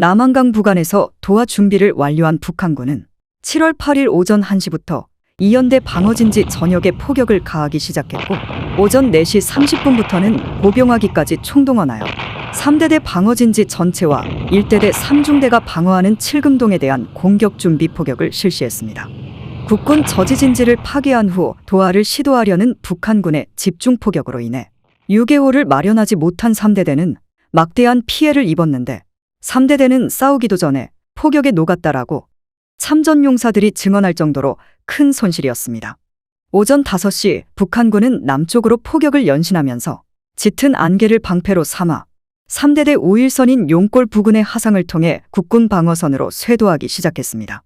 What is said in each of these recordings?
남한강 부근에서 도하 준비를 완료한 북한군은 7월 8일 오전 1시부터 이연대 방어진지 전역에 포격을 가하기 시작했고 오전 4시 30분부터는 보병하기까지 총동원하여 3대대 방어진지 전체와 1대대 3중대가 방어하는 칠금동에 대한 공격 준비 포격을 실시했습니다. 국군 저지진지를 파괴한 후 도하를 시도하려는 북한군의 집중 포격으로 인해 유개호를 마련하지 못한 3대대는 막대한 피해를 입었는데 3대대는 싸우기도 전에 포격에 녹았다라고 참전 용사들이 증언할 정도로 큰 손실이었습니다. 오전 5시 북한군은 남쪽으로 포격을 연신하면서 짙은 안개를 방패로 삼아 3대대 5일선인 용골 부근의 하상을 통해 국군 방어선으로 쇄도하기 시작했습니다.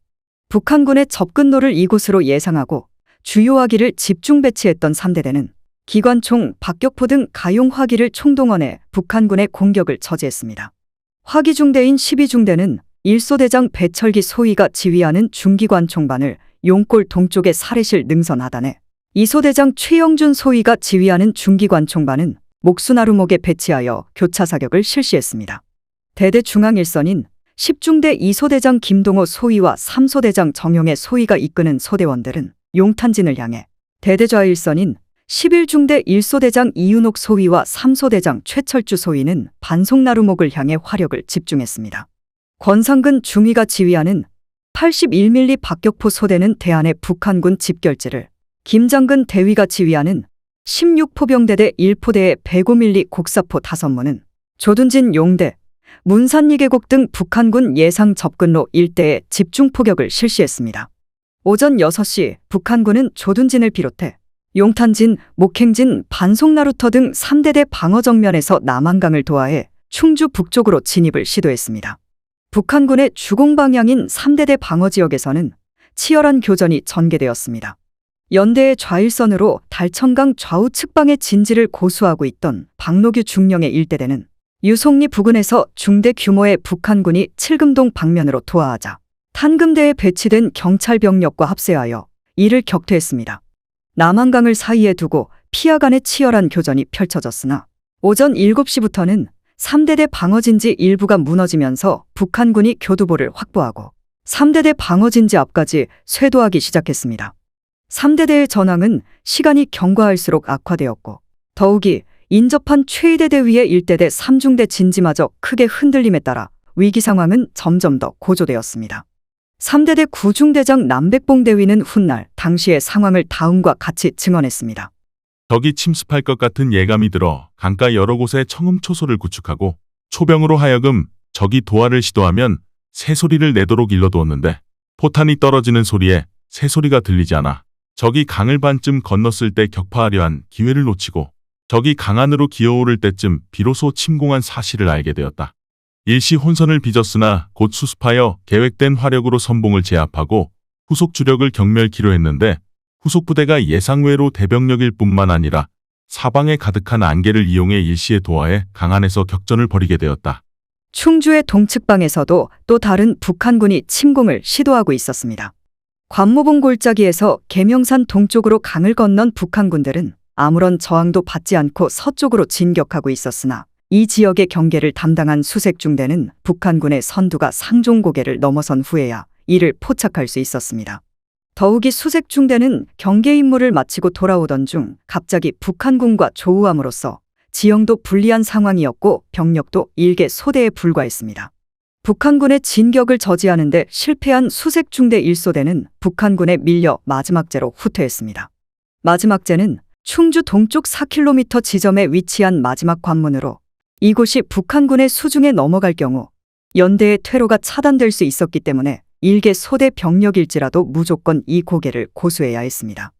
북한군의 접근로를 이곳으로 예상하고 주요 화기를 집중 배치했던 3대대는 기관총, 박격포 등 가용 화기를 총동원해 북한군의 공격을 저지했습니다. 화기 중대인 12중대는 1소대장 배철기 소위가 지휘하는 중기관 총반을 용골 동쪽의 사례실 능선 하단에 2소대장 최영준 소위가 지휘하는 중기관 총반은 목수나루목에 배치하여 교차 사격을 실시했습니다. 대대 중앙 일선인 10중대 2소대장 김동호 소위와 3소대장 정용의 소위가 이끄는 소대원들은 용탄진을 향해 대대 좌일선인 11중대 1소대장 이윤옥 소위와 3소대장 최철주 소위는 반송나루목을 향해 화력을 집중했습니다. 권상근 중위가 지휘하는 81mm 박격포 소대는 대안의 북한군 집결지를 김장근 대위가 지휘하는 16포병대대 1포대의 105mm 곡사포 5문은 조둔진 용대, 문산이계곡 등 북한군 예상 접근로 일대에 집중 포격을 실시했습니다. 오전 6시 북한군은 조둔진을 비롯해 용탄진, 목행진, 반송나루터 등 3대대 방어 정면에서 남한강을 도하해 충주 북쪽으로 진입을 시도했습니다. 북한군의 주공 방향인 3대대 방어 지역에서는 치열한 교전이 전개되었습니다. 연대의 좌일선으로 달천강 좌우 측방의 진지를 고수하고 있던 박노규 중령의 일대대는 유송리 부근에서 중대 규모의 북한군이 칠금동 방면으로 도하하자 탄금대에 배치된 경찰 병력과 합세하여 이를 격퇴했습니다. 남한강을 사이에 두고 피하 간의 치열한 교전이 펼쳐졌으나 오전 7시부터는 3대대 방어진지 일부가 무너지면서 북한군이 교두보를 확보하고 3대대 방어진지 앞까지 쇄도하기 시작했습니다. 3대대의 전황은 시간이 경과할수록 악화되었고 더욱이 인접한 최대대 위의 1대대 3중대 진지마저 크게 흔들림에 따라 위기 상황은 점점 더 고조되었습니다. 3대대 9중대장 남백봉 대위는 훗날 당시의 상황을 다음과 같이 증언했습니다. 적이 침습할 것 같은 예감이 들어 강가 여러 곳에 청음초소를 구축하고 초병으로 하여금 적이 도하를 시도하면 새소리를 내도록 일러두었는데 포탄이 떨어지는 소리에 새소리가 들리지 않아 적이 강을 반쯤 건넜을 때 격파하려 한 기회를 놓치고 적이 강 안으로 기어오를 때쯤 비로소 침공한 사실을 알게 되었다. 일시 혼선을 빚었으나 곧 수습하여 계획된 화력으로 선봉을 제압하고 후속 주력을 경멸키로 했는데 후속 부대가 예상외로 대병력일 뿐만 아니라 사방에 가득한 안개를 이용해 일시에 도하해 강 안에서 격전을 벌이게 되었다. 충주의 동측방에서도 또 다른 북한군이 침공을 시도하고 있었습니다. 관모봉 골짜기에서 계명산 동쪽으로 강을 건넌 북한군들은 아무런 저항도 받지 않고 서쪽으로 진격하고 있었으나 이 지역의 경계를 담당한 수색 중대는 북한군의 선두가 상종고개를 넘어선 후에야 이를 포착할 수 있었습니다. 더욱이 수색 중대는 경계 임무를 마치고 돌아오던 중 갑자기 북한군과 조우함으로써 지형도 불리한 상황이었고 병력도 일개 소대에 불과했습니다. 북한군의 진격을 저지하는데 실패한 수색 중대 1소대는 북한군에 밀려 마지막제로 후퇴했습니다. 마지막제는 충주 동쪽 4km 지점에 위치한 마지막 관문으로 이곳이 북한군의 수중에 넘어갈 경우 연대의 퇴로가 차단될 수 있었기 때문에 일개 소대 병력일지라도 무조건 이 고개를 고수해야 했습니다.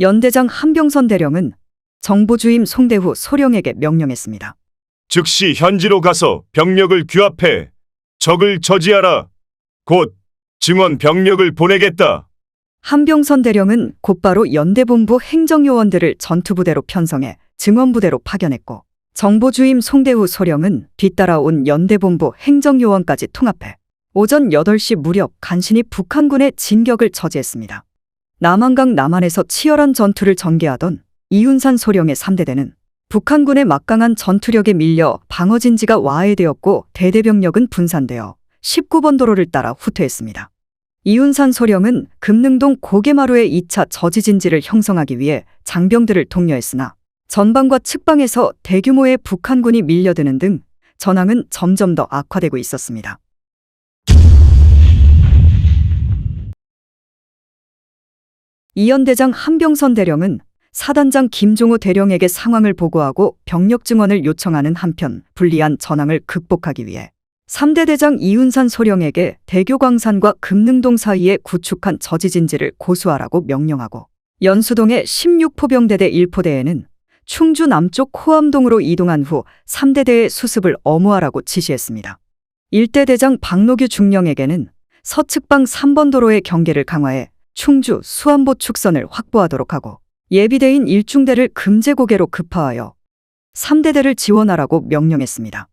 연대장 한병선 대령은 정보주임 송대후 소령에게 명령했습니다. 즉시 현지로 가서 병력을 규합해 적을 저지하라. 곧 증원 병력을 보내겠다. 한병선 대령은 곧바로 연대본부 행정요원들을 전투부대로 편성해 증원부대로 파견했고 정보주임 송대후 소령은 뒤따라온 연대본부 행정요원까지 통합해 오전 8시 무렵 간신히 북한군의 진격을 저지했습니다. 남한강 남한에서 치열한 전투를 전개하던 이윤산 소령의 3대대는 북한군의 막강한 전투력에 밀려 방어진지가 와해되었고 대대병력은 분산되어 19번 도로를 따라 후퇴했습니다. 이윤산 소령은 금능동 고개마루의 2차 저지진지를 형성하기 위해 장병들을 독려했으나 전방과 측방에서 대규모의 북한군이 밀려드는 등 전황은 점점 더 악화되고 있었습니다. 이연대장 한병선 대령은 사단장 김종호 대령에게 상황을 보고하고 병력 증원을 요청하는 한편 불리한 전황을 극복하기 위해 3대 대장 이윤산 소령에게 대교광산과 금능동 사이에 구축한 저지진지를 고수하라고 명령하고 연수동의 16포병대대 1포대에는 충주 남쪽 호암동으로 이동한 후 3대 대의 수습을 엄호하라고 지시했습니다. 1대 대장 박노규 중령에게는 서측방 3번 도로의 경계를 강화해 충주 수안보 축선을 확보하도록 하고 예비대인 1중대를 금제고개로 급파하여 3대대를 지원하라고 명령했습니다.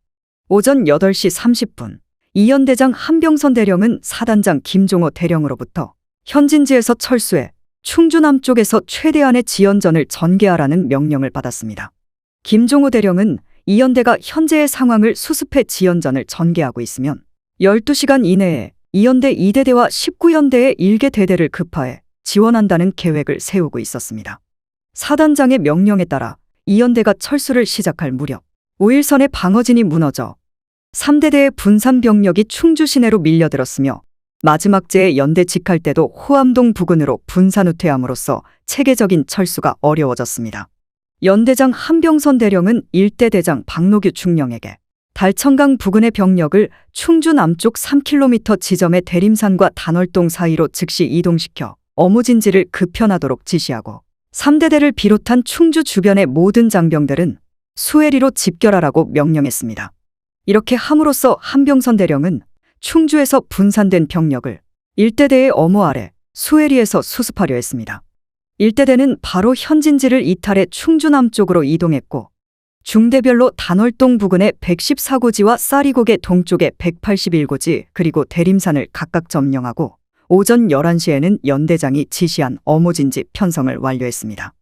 오전 8시 30분 이연대장 한병선 대령은 사단장 김종호 대령으로부터 현진지에서 철수해 충주 남 쪽에서 최대한의 지연전을 전개하라는 명령을 받았습니다. 김종호 대령은 이연대가 현재의 상황을 수습해 지연전을 전개하고 있으면 12시간 이내에 이연대 2대대와 19연대의 1개 대대를 급파해 지원한다는 계획을 세우고 있었습니다. 사단장의 명령에 따라 이연대가 철수를 시작할 무렵 5일선의 방어진이 무너져 3대대의 분산 병력이 충주 시내로 밀려들었으며 마지막제의 연대 직할 때도 호암동 부근으로 분산 후퇴함으로써 체계적인 철수가 어려워졌습니다. 연대장 한병선 대령은 일대 대장 박노규 중령에게 달천강 부근의 병력을 충주 남쪽 3km 지점의 대림산과 단월동 사이로 즉시 이동시켜 어무진지를 급편하도록 지시하고 3대대를 비롯한 충주 주변의 모든 장병들은 수해리로 집결하라고 명령했습니다. 이렇게 함으로써 한병선 대령은 충주에서 분산된 병력을 일대대의 어무 아래 수해리에서 수습하려 했습니다. 일대대는 바로 현진지를 이탈해 충주 남쪽으로 이동했고 중대별로 단월동 부근의 114고지와 쌀이곡의 동쪽의 181고지 그리고 대림산을 각각 점령하고 오전 11시에는 연대장이 지시한 어모진지 편성을 완료했습니다.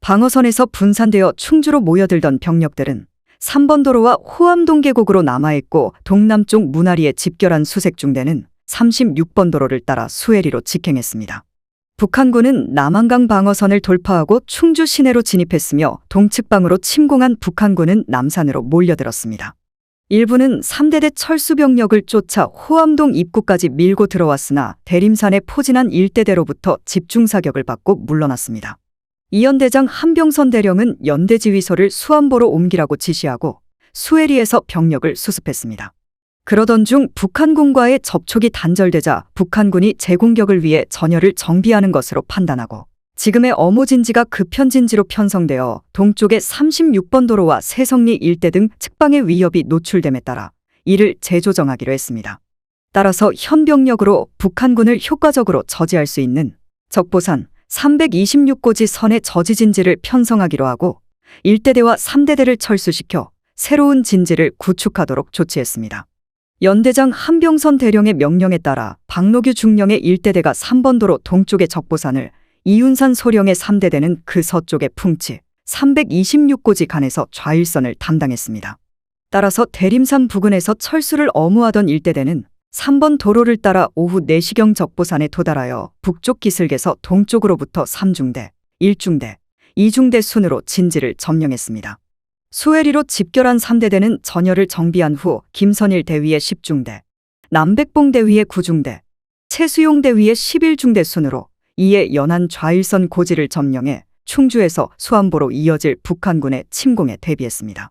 방어선에서 분산되어 충주로 모여들던 병력들은 3번 도로와 호암동 계곡으로 남아있고 동남쪽 문화리에 집결한 수색 중대는 36번 도로를 따라 수해리로 직행했습니다. 북한군은 남한강 방어선을 돌파하고 충주 시내로 진입했으며 동측방으로 침공한 북한군은 남산으로 몰려들었습니다. 일부는 3대대 철수병력을 쫓아 호암동 입구까지 밀고 들어왔으나 대림산에 포진한 일대대로부터 집중사격을 받고 물러났습니다. 이연대장 한병선 대령은 연대지휘소를 수안보로 옮기라고 지시하고 수해리에서 병력을 수습했습니다. 그러던 중 북한군과의 접촉이 단절되자 북한군이 재공격을 위해 전열을 정비하는 것으로 판단하고 지금의 어모진지가 급편진지로 편성되어 동쪽의 36번 도로와 세성리 일대 등 측방의 위협이 노출됨에 따라 이를 재조정하기로 했습니다. 따라서 현병력으로 북한군을 효과적으로 저지할 수 있는 적보산 326고지 선의 저지진지를 편성하기로 하고 1대대와 3대대를 철수시켜 새로운 진지를 구축하도록 조치했습니다. 연대장 한병선 대령의 명령에 따라 박노규 중령의 1대대가 3번 도로 동쪽의 적보산을 이윤산 소령의 3대대는 그 서쪽의 풍치 326고지 간에서 좌일선을 담당했습니다. 따라서 대림산 부근에서 철수를 어무하던 1대대는 3번 도로를 따라 오후 4시경 적보산에 도달하여 북쪽 기슭에서 동쪽으로부터 3중대, 1중대, 2중대 순으로 진지를 점령했습니다. 수해리로 집결한 3대대는 전열을 정비한 후 김선일 대위의 10중대, 남백봉 대위의 9중대, 최수용 대위의 11중대 순으로 이에 연안 좌일선 고지를 점령해 충주에서 수안보로 이어질 북한군의 침공에 대비했습니다.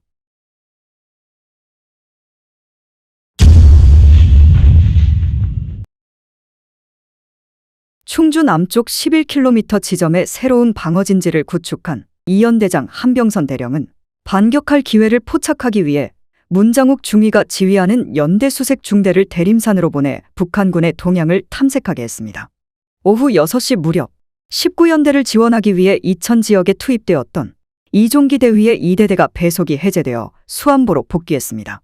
충주 남쪽 11km 지점에 새로운 방어진지를 구축한 이연대장 한병선 대령은 반격할 기회를 포착하기 위해 문장욱 중위가 지휘하는 연대 수색 중대를 대림산으로 보내 북한군의 동향을 탐색하게 했습니다. 오후 6시 무렵 19연대를 지원하기 위해 이천 지역에 투입되었던 이종기 대위의 2대대가 배속이 해제되어 수안보로 복귀했습니다.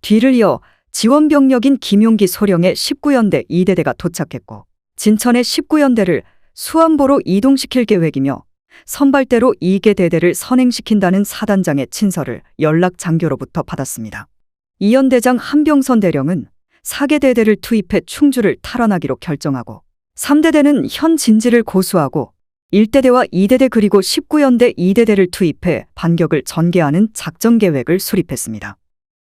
뒤를 이어 지원 병력인 김용기 소령의 19연대 2대대가 도착했고 진천의 19연대를 수안보로 이동시킬 계획이며 선발대로 2개 대대를 선행시킨다는 사단장의 친서를 연락 장교로부터 받았습니다. 이연대장 한병선 대령은 4개대대를 투입해 충주를 탈환하기로 결정하고 3대대는 현 진지를 고수하고 1대대와 2대대 그리고 19연대 2대대를 투입해 반격을 전개하는 작전 계획을 수립했습니다.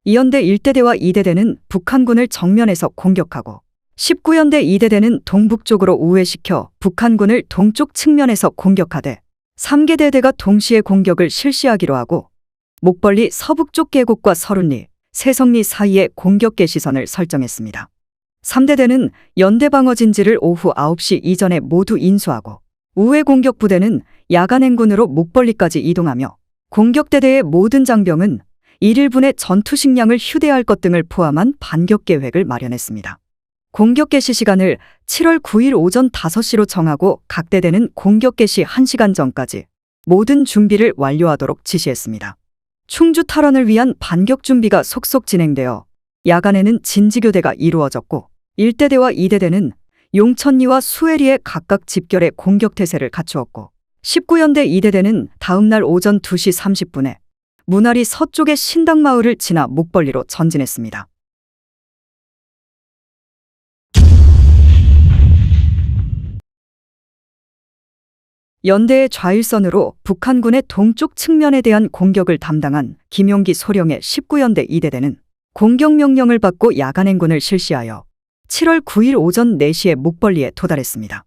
2연대 1대대와 2대대는 북한군을 정면에서 공격하고 19연대 2대대는 동북쪽으로 우회시켜 북한군을 동쪽 측면에서 공격하되 3개 대대가 동시에 공격을 실시하기로 하고 목벌리 서북쪽 계곡과 서른리, 세성리 사이에 공격 개시선을 설정했습니다. 3대대는 연대 방어 진지를 오후 9시 이전에 모두 인수하고 우회 공격 부대는 야간 행군으로 목벌리까지 이동하며 공격대대의 모든 장병은 1일분의 전투 식량을 휴대할 것 등을 포함한 반격 계획을 마련했습니다. 공격 개시 시간을 7월 9일 오전 5시로 정하고 각 대대는 공격 개시 1시간 전까지 모든 준비를 완료하도록 지시했습니다. 충주 탈환을 위한 반격 준비가 속속 진행되어 야간에는 진지교대가 이루어졌고 1대대와 2대대는 용천리와 수해리에 각각 집결해 공격 태세를 갖추었고 19연대 2대대는 다음날 오전 2시 30분에 문화리 서쪽의 신당마을을 지나 목벌리로 전진했습니다. 연대의 좌일선으로 북한군의 동쪽 측면에 대한 공격을 담당한 김용기 소령의 19연대 2대대는 공격 명령을 받고 야간 행군을 실시하여 7월 9일 오전 4시에 목벌리에 도달했습니다.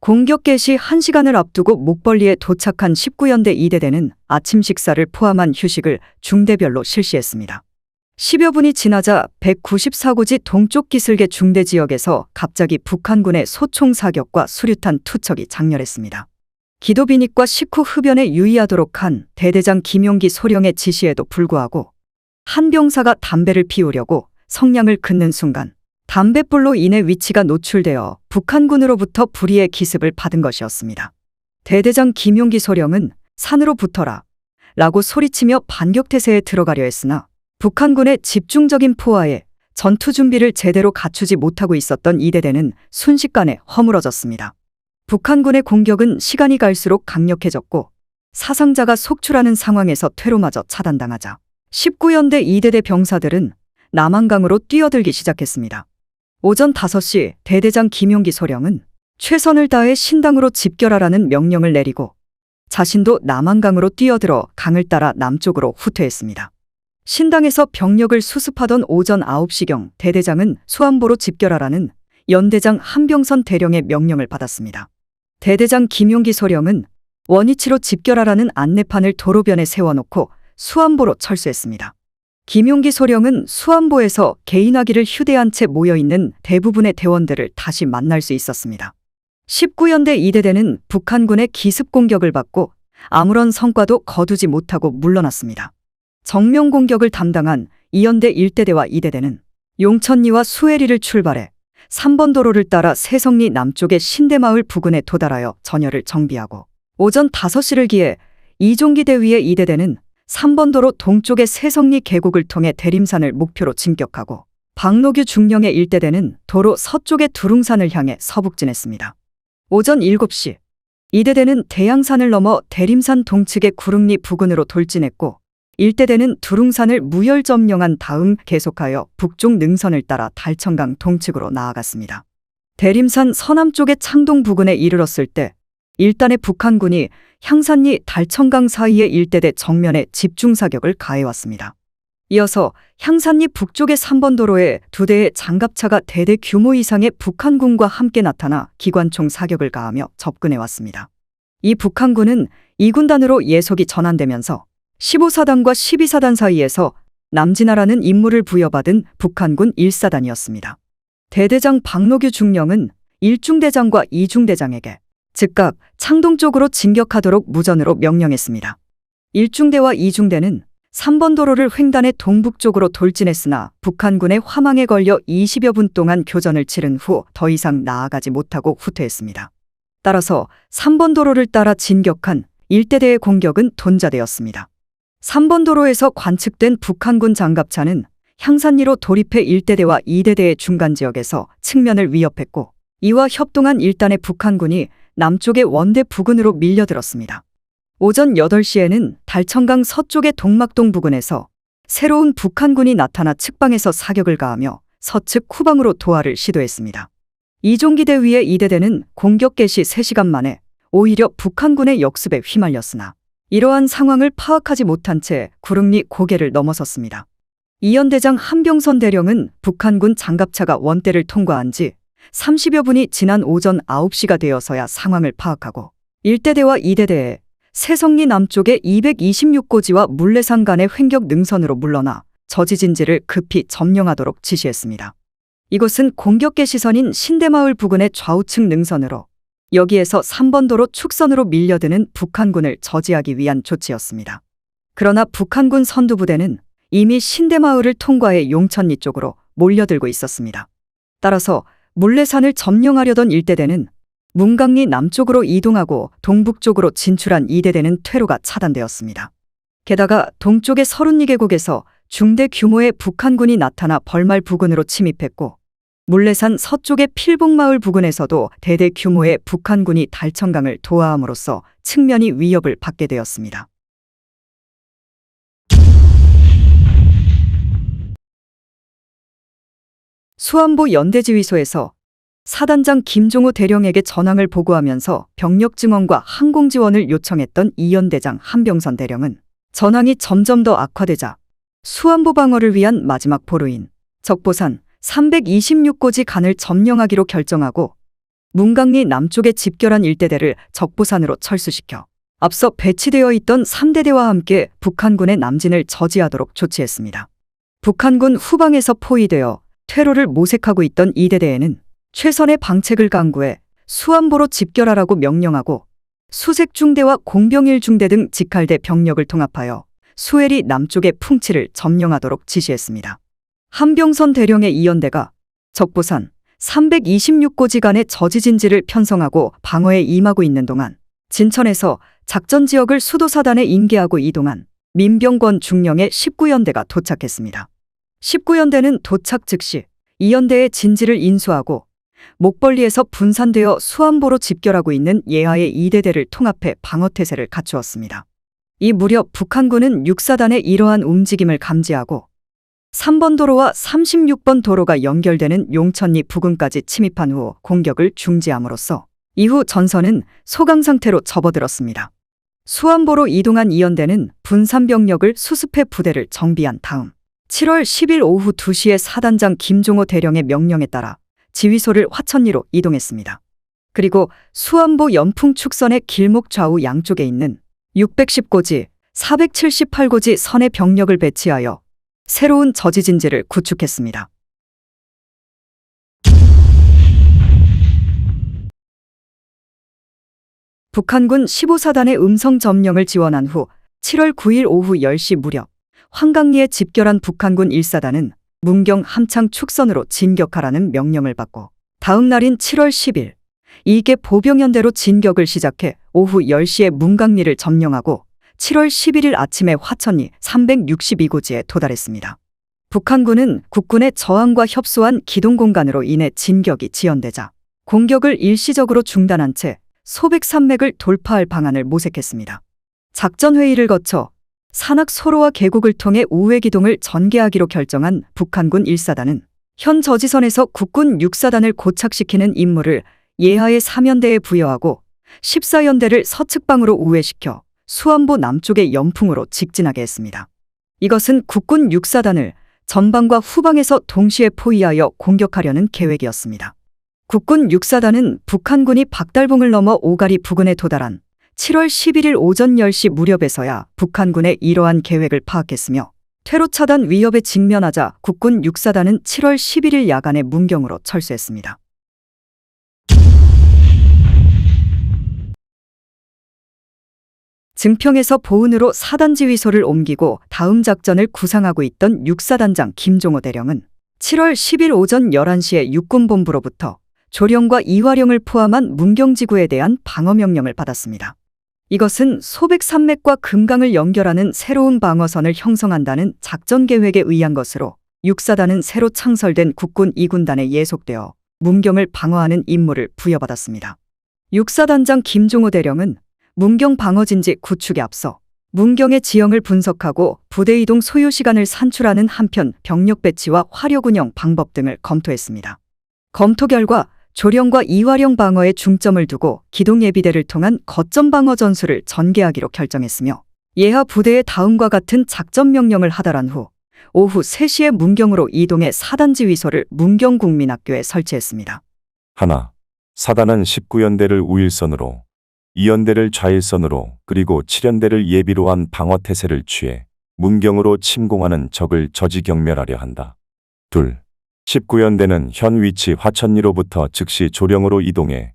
공격 개시 1시간을 앞두고 목벌리에 도착한 19연대 2대대는 아침 식사를 포함한 휴식을 중대별로 실시했습니다. 10여 분이 지나자 194고지 동쪽 기슭의 중대 지역에서 갑자기 북한군의 소총 사격과 수류탄 투척이 장렬했습니다. 기도 비닉과 식후 흡연에 유의하도록 한 대대장 김용기 소령의 지시에도 불구하고 한 병사가 담배를 피우려고 성냥을 긋는 순간 담뱃불로 인해 위치가 노출되어 북한군으로부터 불의의 기습을 받은 것이었습니다. 대대장 김용기 소령은 산으로 붙어라 라고 소리치며 반격태세에 들어가려 했으나 북한군의 집중적인 포화에 전투 준비를 제대로 갖추지 못하고 있었던 이대대는 순식간에 허물어졌습니다. 북한군의 공격은 시간이 갈수록 강력해졌고 사상자가 속출하는 상황에서 퇴로마저 차단당하자 19연대 2대대 병사들은 남한강으로 뛰어들기 시작했습니다. 오전 5시 대대장 김용기 소령은 최선을 다해 신당으로 집결하라는 명령을 내리고 자신도 남한강으로 뛰어들어 강을 따라 남쪽으로 후퇴했습니다. 신당에서 병력을 수습하던 오전 9시경 대대장은 수안보로 집결하라는 연대장 한병선 대령의 명령을 받았습니다. 대대장 김용기 소령은 원위치로 집결하라는 안내판을 도로변에 세워놓고 수안보로 철수했습니다. 김용기 소령은 수안보에서 개인화기를 휴대한 채 모여있는 대부분의 대원들을 다시 만날 수 있었습니다. 19연대 2대대는 북한군의 기습 공격을 받고 아무런 성과도 거두지 못하고 물러났습니다. 정면 공격을 담당한 2연대 1대대와 2대대는 용천리와 수해리를 출발해 3번 도로를 따라 세성리 남쪽의 신대마을 부근에 도달하여 전열을 정비하고 오전 5시를 기해 이종기 대위의 2대대는 3번 도로 동쪽의 세성리 계곡을 통해 대림산을 목표로 진격하고 박노규 중령의 1대대는 도로 서쪽의 두릉산을 향해 서북진했습니다. 오전 7시 이대대는 대양산을 넘어 대림산 동측의 구릉리 부근으로 돌진했고 일대대는 두릉산을 무혈 점령한 다음 계속하여 북쪽 능선을 따라 달천강 동측으로 나아갔습니다. 대림산 서남쪽의 창동 부근에 이르렀을 때 일단의 북한군이 향산리 달천강 사이의 일대대 정면에 집중 사격을 가해왔습니다. 이어서 향산리 북쪽의 3번 도로에 두 대의 장갑차가 대대 규모 이상의 북한군과 함께 나타나 기관총 사격을 가하며 접근해왔습니다. 이 북한군은 2군단으로 예속이 전환되면서 15사단과 12사단 사이에서 남진아라는 임무를 부여받은 북한군 1사단이었습니다. 대대장 박노규 중령은 1중대장과 2중대장에게 즉각 창동 쪽으로 진격하도록 무전으로 명령했습니다. 1중대와 2중대는 3번 도로를 횡단해 동북쪽으로 돌진했으나 북한군의 화망에 걸려 20여 분 동안 교전을 치른 후 더 이상 나아가지 못하고 후퇴했습니다. 따라서 3번 도로를 따라 진격한 1대대의 공격은 돈자되었습니다. 3번 도로에서 관측된 북한군 장갑차는 향산리로 돌입해 1대대와 2대대의 중간 지역에서 측면을 위협했고 이와 협동한 일단의 북한군이 남쪽의 원대 부근으로 밀려들었습니다. 오전 8시에는 달천강 서쪽의 동막동 부근에서 새로운 북한군이 나타나 측방에서 사격을 가하며 서측 후방으로 도하를 시도했습니다. 이종기 대위의 이대대는 공격 개시 3시간 만에 오히려 북한군의 역습에 휘말렸으나 이러한 상황을 파악하지 못한 채 구릉리 고개를 넘어섰습니다. 이연대장 한병선 대령은 북한군 장갑차가 원대를 통과한 지 30여 분이 지난 오전 9시가 되어서야 상황을 파악하고 1대대와 2대대에 새성리 남쪽의 226고지와 물레산 간의 횡격 능선으로 물러나 저지진지를 급히 점령하도록 지시했습니다. 이곳은 공격계 시선인 신대마을 부근의 좌우측 능선으로 여기에서 3번 도로 축선으로 밀려드는 북한군을 저지하기 위한 조치였습니다. 그러나 북한군 선두부대는 이미 신대마을을 통과해 용천리 쪽으로 몰려들고 있었습니다. 따라서 물레산을 점령하려던 일대대는 문강리 남쪽으로 이동하고 동북쪽으로 진출한 이대대는 퇴로가 차단되었습니다. 게다가 동쪽의 서른리 계곡에서 중대 규모의 북한군이 나타나 벌말 부근으로 침입했고 물레산 서쪽의 필봉마을 부근에서도 대대 규모의 북한군이 달천강을 도하함으로써 측면이 위협을 받게 되었습니다. 수안보 연대지휘소에서 사단장 김종호 대령에게 전황을 보고하면서 병력 증원과 항공 지원을 요청했던 이연대장 한병선 대령은 전황이 점점 더 악화되자 수안보 방어를 위한 마지막 보루인 적보산 326고지 간을 점령하기로 결정하고 문강리 남쪽에 집결한 일대대를 적보산으로 철수시켜 앞서 배치되어 있던 3대대와 함께 북한군의 남진을 저지하도록 조치했습니다. 북한군 후방에서 포위되어 퇴로를 모색하고 있던 이대대에는 최선의 방책을 강구해 수안보로 집결하라고 명령하고 수색 중대와 공병일 중대 등 직할대 병력을 통합하여 수해리 남쪽의 풍치를 점령하도록 지시했습니다. 한병선 대령의 이연대가 적보산 326고지 간의 저지진지를 편성하고 방어에 임하고 있는 동안 진천에서 작전 지역을 수도사단에 인계하고 이동한 민병권 중령의 19연대가 도착했습니다. 19연대는 도착 즉시 이연대의 진지를 인수하고 목벌리에서 분산되어 수안보로 집결하고 있는 예하의 2대대를 통합해 방어태세를 갖추었습니다. 이 무렵 북한군은 육사단의 이러한 움직임을 감지하고 3번 도로와 36번 도로가 연결되는 용천리 부근까지 침입한 후 공격을 중지함으로써 이후 전선은 소강 상태로 접어들었습니다. 수안보로 이동한 이연대는 분산병력을 수습해 부대를 정비한 다음 7월 10일 오후 2시에 사단장 김종호 대령의 명령에 따라 지휘소를 화천리로 이동했습니다. 그리고 수안보 연풍 축선의 길목 좌우 양쪽에 있는 610고지, 478고지 선의 병력을 배치하여 새로운 저지진지를 구축했습니다. 북한군 15사단의 음성 점령을 지원한 후 7월 9일 오후 10시 무렵 황강리에 집결한 북한군 1사단은 문경 함창 축선으로 진격하라는 명령을 받고 다음 날인 7월 10일 이계 보병연대로 진격을 시작해 오후 10시에 문강리를 점령하고 7월 11일 아침에 화천리 362고지에 도달했습니다. 북한군은 국군의 저항과 협소한 기동 공간으로 인해 진격이 지연되자 공격을 일시적으로 중단한 채 소백 산맥을 돌파할 방안을 모색했습니다. 작전 회의를 거쳐 산악 소로와 계곡을 통해 우회 기동을 전개하기로 결정한 북한군 1사단은 현 저지선에서 국군 6사단을 고착시키는 임무를 예하의 3연대에 부여하고 14연대를 서측방으로 우회시켜 수안보 남쪽의 연풍으로 직진하게 했습니다. 이것은 국군 6사단을 전방과 후방에서 동시에 포위하여 공격하려는 계획이었습니다. 국군 6사단은 북한군이 박달봉을 넘어 오가리 부근에 도달한 7월 11일 오전 10시 무렵에서야 북한군의 이러한 계획을 파악했으며 퇴로 차단 위협에 직면하자 국군 6사단은 7월 11일 야간에 문경으로 철수했습니다. 증평에서 보은으로 사단 지휘소를 옮기고 다음 작전을 구상하고 있던 6사단장 김종호 대령은 7월 10일 오전 11시에 육군본부로부터 조령과 이화령을 포함한 문경지구에 대한 방어 명령을 받았습니다. 이것은 소백산맥과 금강을 연결하는 새로운 방어선을 형성한다는 작전 계획에 의한 것으로 6사단은 새로 창설된 국군 2군단에 예속되어 문경을 방어하는 임무를 부여받았습니다. 6사단장 김종호 대령은 문경 방어진지 구축에 앞서 문경의 지형을 분석하고 부대 이동 소요 시간을 산출하는 한편 병력 배치와 화력 운영 방법 등을 검토했습니다. 검토 결과 조령과 이화령 방어에 중점을 두고 기동 예비대를 통한 거점 방어 전술을 전개하기로 결정했으며 예하 부대에 다음과 같은 작전 명령을 하달한 후 오후 3시에 문경으로 이동해 사단 지휘소를 문경국민학교에 설치했습니다. 하나, 사단은 19연대를 우일선으로, 2연대를 좌일선으로, 그리고 7연대를 예비로 한 방어태세를 취해 문경으로 침공하는 적을 저지경멸하려 한다. 둘, 19연대는 현 위치 화천리로부터 즉시 조령으로 이동해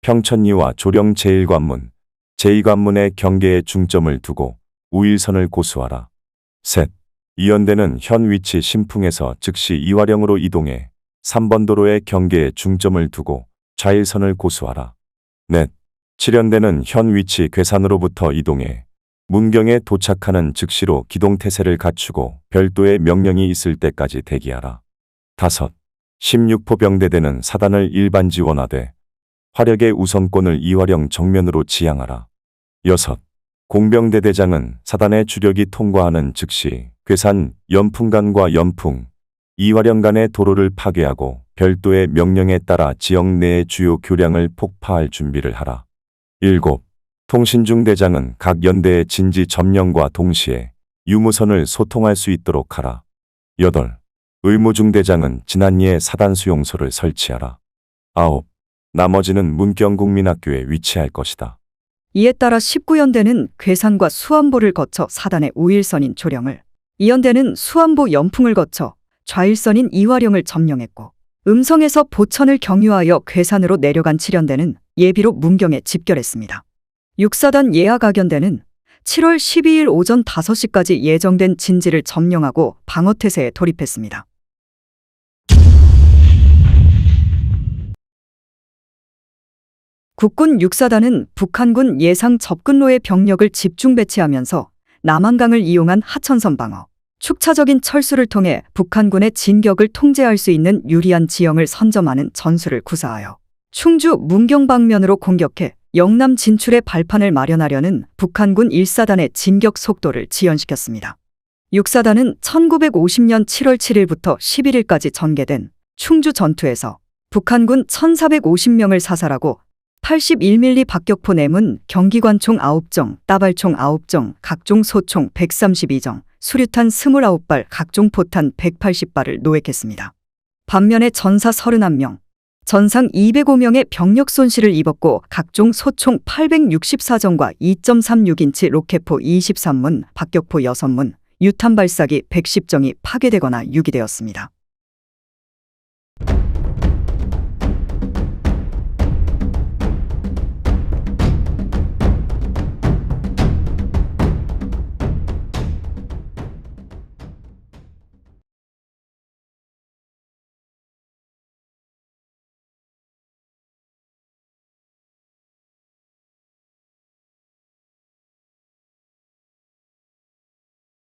평천리와 조령 제1관문, 제2관문의 경계에 중점을 두고 우일선을 고수하라. 셋, 2연대는 현 위치 신풍에서 즉시 이화령으로 이동해 3번 도로의 경계에 중점을 두고 좌일선을 고수하라. 넷, 7연대는 현 위치 괴산으로부터 이동해 문경에 도착하는 즉시로 기동태세를 갖추고 별도의 명령이 있을 때까지 대기하라. 다섯, 16포 병대대는 사단을 일반 지원하되 화력의 우선권을 이화령 정면으로 지향하라. 여섯, 공병대대장은 사단의 주력이 통과하는 즉시 괴산 연풍간과 연풍, 이화령 간의 도로를 파괴하고 별도의 명령에 따라 지역 내의 주요 교량을 폭파할 준비를 하라. 일곱, 통신중 대장은 각 연대의 진지 점령과 동시에 유무선을 소통할 수 있도록 하라. 여덟, 의무중 대장은 진안리에 사단 수용소를 설치하라. 아홉, 나머지는 문경국민학교에 위치할 것이다. 이에 따라 19연대는 괴산과 수안보를 거쳐 사단의 우일선인 조령을, 2연대는 수안보 연풍을 거쳐 좌일선인 이화령을 점령했고, 음성에서 보천을 경유하여 괴산으로 내려간 7연대는 예비로 문경에 집결했습니다. 6사단 예하가견대는 7월 12일 오전 5시까지 예정된 진지를 점령하고 방어태세에 돌입했습니다. 국군 6사단은 북한군 예상 접근로의 병력을 집중 배치하면서 남한강을 이용한 하천선 방어, 축차적인 철수를 통해 북한군의 진격을 통제할 수 있는 유리한 지형을 선점하는 전술을 구사하여 충주 문경 방면으로 공격해 영남 진출의 발판을 마련하려는 북한군 1사단의 진격 속도를 지연시켰습니다. 6사단은 1950년 7월 7일부터 11일까지 전개된 충주 전투에서 북한군 1450명을 사살하고 81mm 박격포 내문 경기관총 9정, 따발총 9정, 각종 소총 132정, 수류탄 29발, 각종 포탄 180발을 노획했습니다. 반면에 전사 31명, 전상 205명의 병력 손실을 입었고 각종 소총 864정과 2.36인치 로켓포 23문, 박격포 6문, 유탄 발사기 110정이 파괴되거나 유기되었습니다.